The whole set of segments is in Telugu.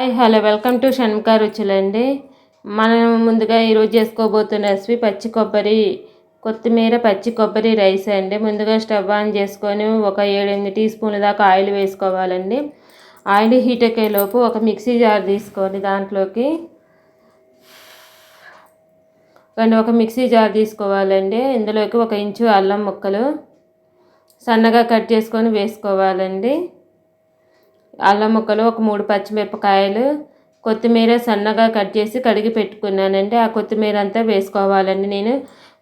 Hi hello welcome to Shanmukha రుచులండి. మనం ముందుగా ఈరోజు చేసుకోబోతున్న రెసిపీ పచ్చి కొబ్బరి కొత్తిమీర పచ్చి కొబ్బరి రైస్ అండి. ముందుగా స్టవ్ ఆన్ చేసుకొని ఒక ఏడెనిమిది టీ స్పూన్ల దాకా ఆయిల్ వేసుకోవాలండి. ఆయిల్ హీట్ లోపు ఒక మిక్సీ జార్ తీసుకోండి దాంట్లోకి ఒక మిక్సీ జార్ తీసుకోవాలండి. ఇందులోకి ఒక ఇంచు అల్లం ముక్కలు సన్నగా కట్ చేసుకొని వేసుకోవాలండి. అల్లం ముక్కలు ఒక మూడు పచ్చిమిరపకాయలు కొత్తిమీర సన్నగా కట్ చేసి కడిగి పెట్టుకున్నానండి. ఆ కొత్తిమీర అంతా వేసుకోవాలండి. నేను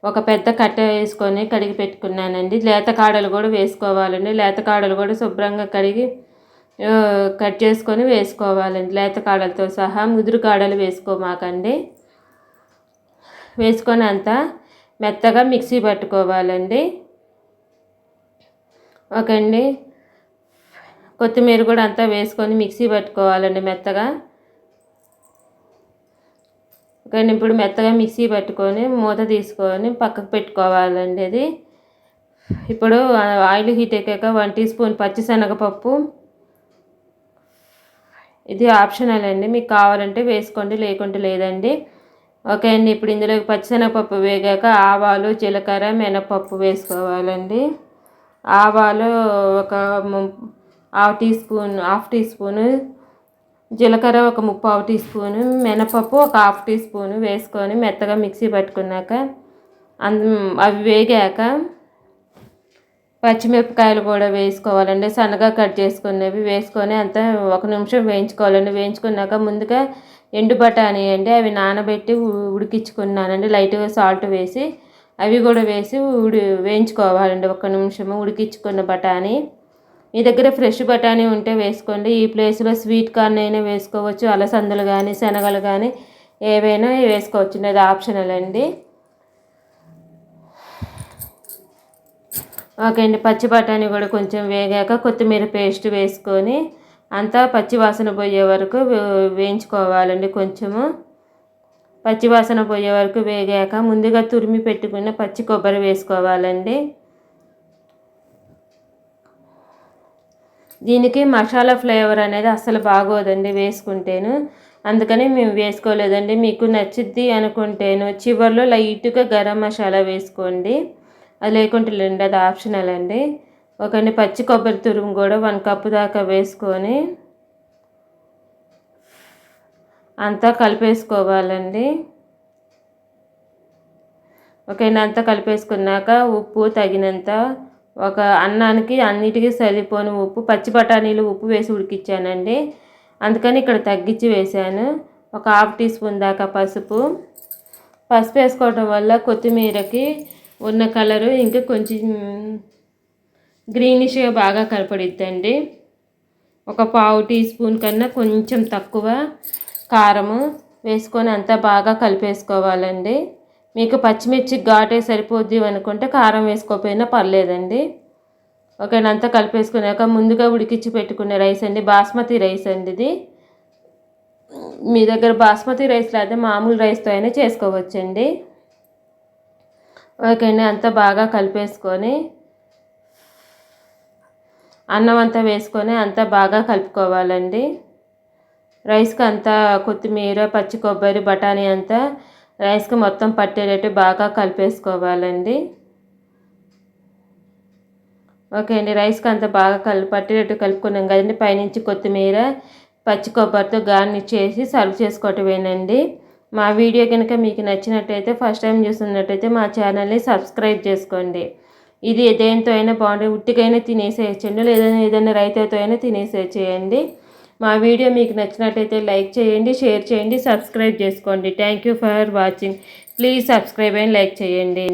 ఒక పెద్ద కట్ట వేసుకొని కడిగి పెట్టుకున్నానండి. లేత కాడలు కూడా వేసుకోవాలండి. లేత కాడలు కూడా శుభ్రంగా కడిగి కట్ చేసుకొని వేసుకోవాలండి. లేత కాడలతో సహా ముదురు కాడలు వేసుకోమాకండి. వేసుకొని అంతా మెత్తగా మిక్సీ పట్టుకోవాలండి. ఓకే అండి కొత్తిమీర కూడా అంతా వేసుకొని మిక్సీ పట్టుకోవాలండి మెత్తగా. కానీ ఇప్పుడు మెత్తగా మిక్సీ పట్టుకొని మూత తీసుకొని పక్కకు పెట్టుకోవాలండి అది. ఇప్పుడు ఆయిల్ హీట్ ఎక్కాక వన్ టీ స్పూన్ పచ్చిశనగపప్పు. ఇది ఆప్షనల్ అండి. మీకు కావాలంటే వేసుకోండి లేకుంటే లేదండి. ఓకే అండి. ఇప్పుడు ఇందులో పచ్చిశనగపప్పు వేగాక ఆవాలు జీలకర్ర మినపప్పు వేసుకోవాలండి. ఆవాలు ఒక half teaspoon half teaspoon. జీలకర్ర ఒక ముప్పావు టీ స్పూను. మినపప్పు ఒక హాఫ్ టీ స్పూను వేసుకొని మెత్తగా మిక్సీ పట్టుకున్నాక అవి వేగాక పచ్చిమిరపకాయలు కూడా వేసుకోవాలండి. సన్నగా కట్ చేసుకున్నవి వేసుకొని అంతా ఒక నిమిషం వేయించుకోవాలండి. వేయించుకున్నాక ముందుగా ఎండు బఠానీ అండి అవి నానబెట్టి ఉడికించుకున్నానండి. లైట్గా సాల్ట్ వేసి అవి కూడా వేసి ఉడి వేయించుకోవాలండి. ఒక నిమిషము ఉడికించుకున్న బఠానీ. మీ దగ్గర ఫ్రెష్ బఠానీ ఉంటే వేసుకోండి. ఈ ప్లేస్లో స్వీట్ కార్న్ అయినా వేసుకోవచ్చు. అలసందలు కానీ శనగలు కానీ ఏవైనా వేసుకోవచ్చు. అది ఆప్షనల్ అండి. ఓకే అండి. పచ్చి బఠానీ కూడా కొంచెం వేగాక కొత్తిమీర పేస్ట్ వేసుకొని అంతా పచ్చి వాసన పోయే వరకు వేయించుకోవాలండి కొంచెము. పచ్చి వాసన పోయే వరకు వేగాక ముందుగా తురిమి పెట్టుకున్న పచ్చి కొబ్బరి వేసుకోవాలండి. దీనికి మసాలా ఫ్లేవర్ అనేది అస్సలు బాగోదండి వేసుకుంటేను. అందుకని మేము వేసుకోలేదండి. మీకు నచ్చిద్ది అనుకుంటేను. చివరిలో లైట్గా గరం మసాలా వేసుకోండి. అది లేకుంటే లేండి అది ఆప్షనల్ అండి. ఒకని పచ్చి కొబ్బరి తురుము కూడా వన్ కప్పు దాకా వేసుకొని అంతా కలిపేసుకోవాలండి. ఓకేనా? అంతా కలిపేసుకున్నాక ఉప్పు తగినంత ఒక అన్నానికి అన్నిటికీ సరిపోని ఉప్పు పచ్చి బఠానీలు ఉప్పు వేసి ఉడికిచ్చానండి. అందుకని ఇక్కడ తగ్గించి వేసాను ఒక హాఫ్ టీ స్పూన్ దాకా పసుపు. పసుపు వేసుకోవడం వల్ల కొత్తిమీరకి ఉన్న కలరు ఇంకా కొంచెం గ్రీనిష్గా బాగా కనపడిద్దండి. ఒక పావు టీ స్పూన్ కన్నా కొంచెం తక్కువ కారము వేసుకొని అంతా బాగా కలిపేసుకోవాలండి. మీకు పచ్చిమిర్చి ఘాటే సరిపోద్ది అనుకుంటే కారం వేసుకోకపోయినా పర్లేదండి. ఓకేనా అంతా కలిపేసుకున్నాక ముందుగా ఉడికించి పెట్టుకునే రైస్ అండి బాస్మతి రైస్ అండి ఇది. మీ దగ్గర బాస్మతి రైస్ లేదా మామూలు రైస్తో అయినా చేసుకోవచ్చండి. ఓకే అండి అంతా బాగా కలిపేసుకొని అన్నం అంతా వేసుకొని అంతా బాగా కలుపుకోవాలండి. రైస్కి అంతా కొత్తిమీర పచ్చి కొబ్బరి బఠానీ అంతా రైస్కి మొత్తం పట్టేటట్టు బాగా కలిపేసుకోవాలండి. ఓకే అండి రైస్కి అంత బాగా కలి పట్టేటట్టు కలుపుకున్నాం కదండి. పైనుంచి కొత్తిమీర పచ్చి కొబ్బరితో గార్నిష్ చేసి సర్వ్ చేసుకోవటమేనండి. మా వీడియో కనుక మీకు నచ్చినట్టయితే ఫస్ట్ టైం చూస్తున్నట్టయితే మా ఛానల్ని సబ్స్క్రైబ్ చేసుకోండి. ఇది దేనితో అయినా బాగుంటుంది ఉట్టికైనా తినేసేయచ్చండి. లేదా ఏదైనా రైతుతో అయినా తినేసేయండి మా వీడియో మీకు నచ్చినట్లయితే లైక్ చేయండి షేర్ చేయండి సబ్స్క్రైబ్ చేసుకోండి. Thank you for watching please subscribe and like చేయండి.